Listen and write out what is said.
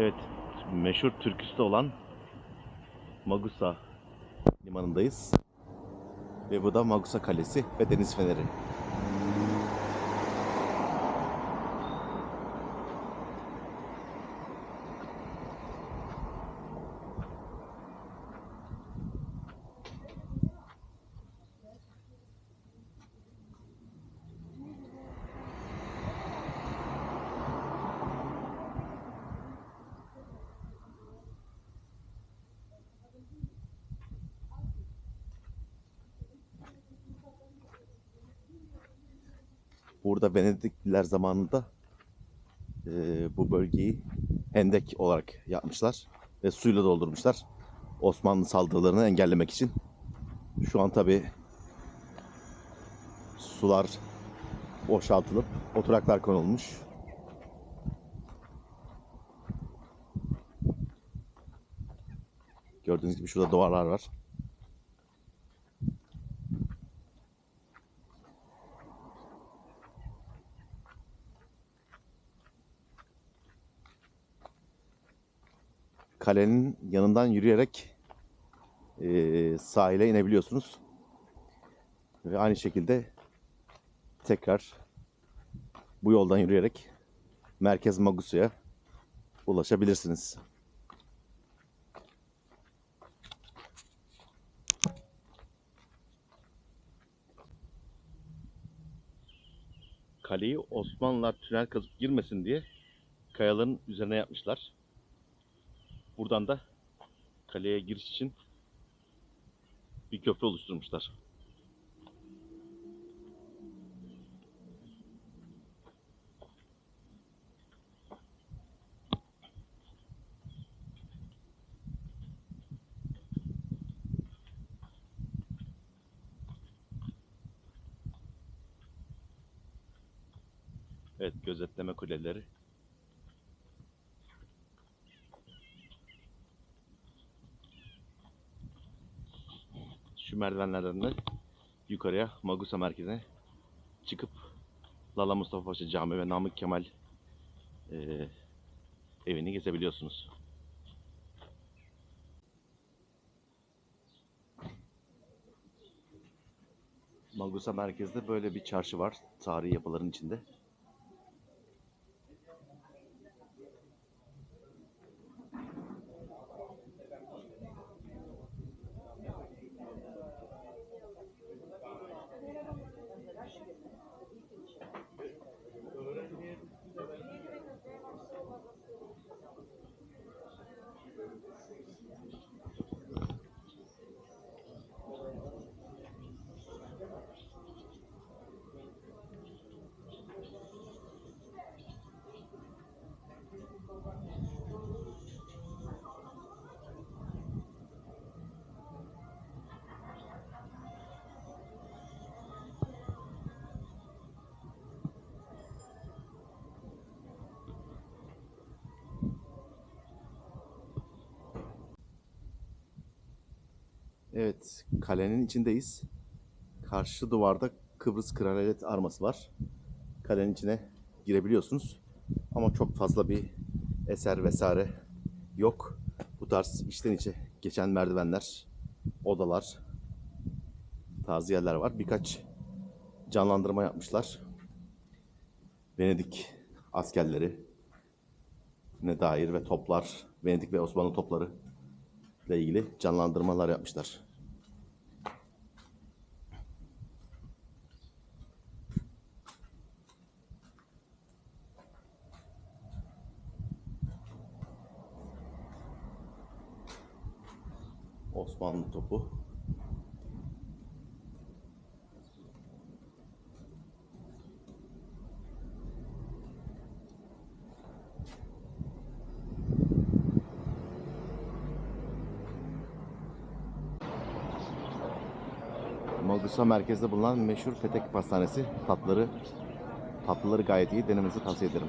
Evet, meşhur türküsü olan Magusa limanındayız. Ve bu da Magusa Kalesi ve Deniz Feneri. Burada Venedikliler zamanında e, bu bölgeyi hendek olarak yapmışlar ve suyla doldurmuşlar. Osmanlı saldırılarını engellemek için. Şu an tabi sular boşaltılıp oturaklar konulmuş. Gördüğünüz gibi şurada duvarlar var. Kalenin yanından yürüyerek eee, sahile inebiliyorsunuz. Ve aynı şekilde tekrar bu yoldan yürüyerek Merkez Magusa'ya ulaşabilirsiniz. Kaleyi Osmanlılar tünel kazıp girmesin diye kayaların üzerine yapmışlar. Buradan da kaleye giriş için bir köprü oluşturmuşlar. Evet, gözetleme kuleleri. Şu merdivenlerden de yukarıya Magusa merkezine çıkıp Lala Mustafa Paşa Camii ve Namık Kemal eee, evini gezebiliyorsunuz. Magusa merkezde böyle bir çarşı var tarihi yapıların içinde. Evet, kalenin içindeyiz. Karşı duvarda Kıbrıs Kraliyet arması var. Kalenin içine girebiliyorsunuz. Ama çok fazla bir eser vesaire yok. Bu tarz içten içe geçen merdivenler, odalar, tarzı yerler var. Birkaç canlandırma yapmışlar. Venedik askerleri ne dair ve toplar, Venedik ve Osmanlı topları ile ilgili canlandırmalar yapmışlar. Osmanlı topu. Magusa merkezde bulunan meşhur Petek Pastanesi tatları tatlıları gayet iyi denemenizi tavsiye ederim.